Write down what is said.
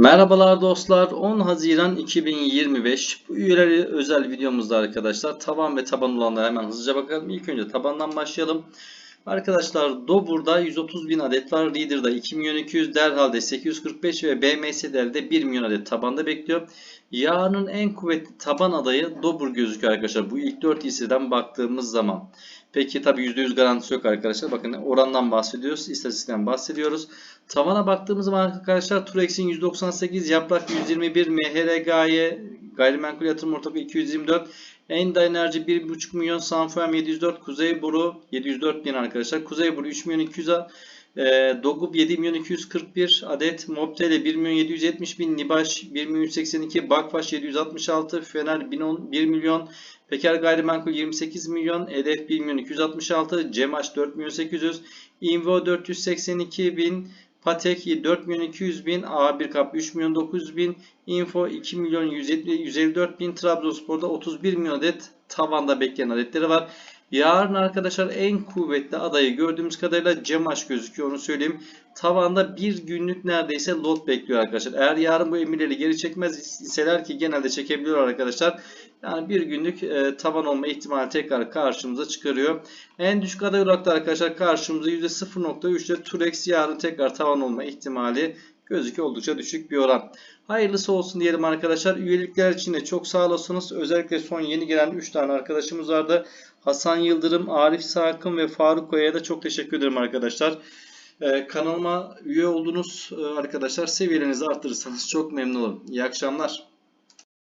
Merhabalar dostlar. 10 Haziran 2025. Bu üyeleri özel videomuzda arkadaşlar. Taban ve taban olanlara hemen hızlıca bakalım. İlk önce tabandan başlayalım. Arkadaşlar Dobur'da 130 bin adet var. Reader'da 2 milyon 200, Derhal'de 845 ve BMS'lerde 1 milyon adet tabanda bekliyor. Yarının en kuvvetli taban adayı Dobur gözüküyor arkadaşlar. Bu ilk 4 hisseden baktığımız zaman. Peki tabi %100 garantisi yok arkadaşlar. Bakın orandan bahsediyoruz. istatistikten bahsediyoruz. Tavana baktığımız zaman arkadaşlar Turex'in 198, Yaprak 121, MHRG'ye gayrimenkul yatırım ortaklığı 224, Enda Enerji 1,5 milyon, Sanfoem 704, Kuzey Boru 704 bin arkadaşlar. Kuzey Boru 3 milyon 200 e, Dogup 7 milyon 241 adet, Mobtele 1 milyon 770 bin, Nibaş 1 milyon 182, Bakfaş 766, Fener 1010 1 milyon, Peker Gayrimenkul 28 milyon, Edef 1 milyon 266, Cemaş 4 milyon 800, Invo 482 bin, Patek 4 milyon 200 bin, A1 Kap 3 milyon 900 bin, Info 2 milyon 170, 154 bin, Trabzonspor'da 31 milyon adet tavanda bekleyen adetleri var. Yarın arkadaşlar en kuvvetli adayı gördüğümüz kadarıyla Cemaş gözüküyor onu söyleyeyim. Tavanda bir günlük neredeyse lot bekliyor arkadaşlar. Eğer yarın bu emirleri geri çekmez iseler ki genelde çekebiliyor arkadaşlar. Yani bir günlük e, taban olma ihtimali tekrar karşımıza çıkarıyor. En düşük aday olarak da arkadaşlar karşımıza %0.3 ile Turex yarın tekrar tavan olma ihtimali gözüküyor oldukça düşük bir oran. Hayırlısı olsun diyelim arkadaşlar. Üyelikler için de çok sağ olasınız. Özellikle son yeni gelen 3 tane arkadaşımız vardı. Hasan Yıldırım, Arif Sakın ve Faruk Oya'ya da çok teşekkür ederim arkadaşlar. Ee, kanalıma üye oldunuz arkadaşlar. Seviyelerinizi arttırırsanız çok memnun olurum. İyi akşamlar.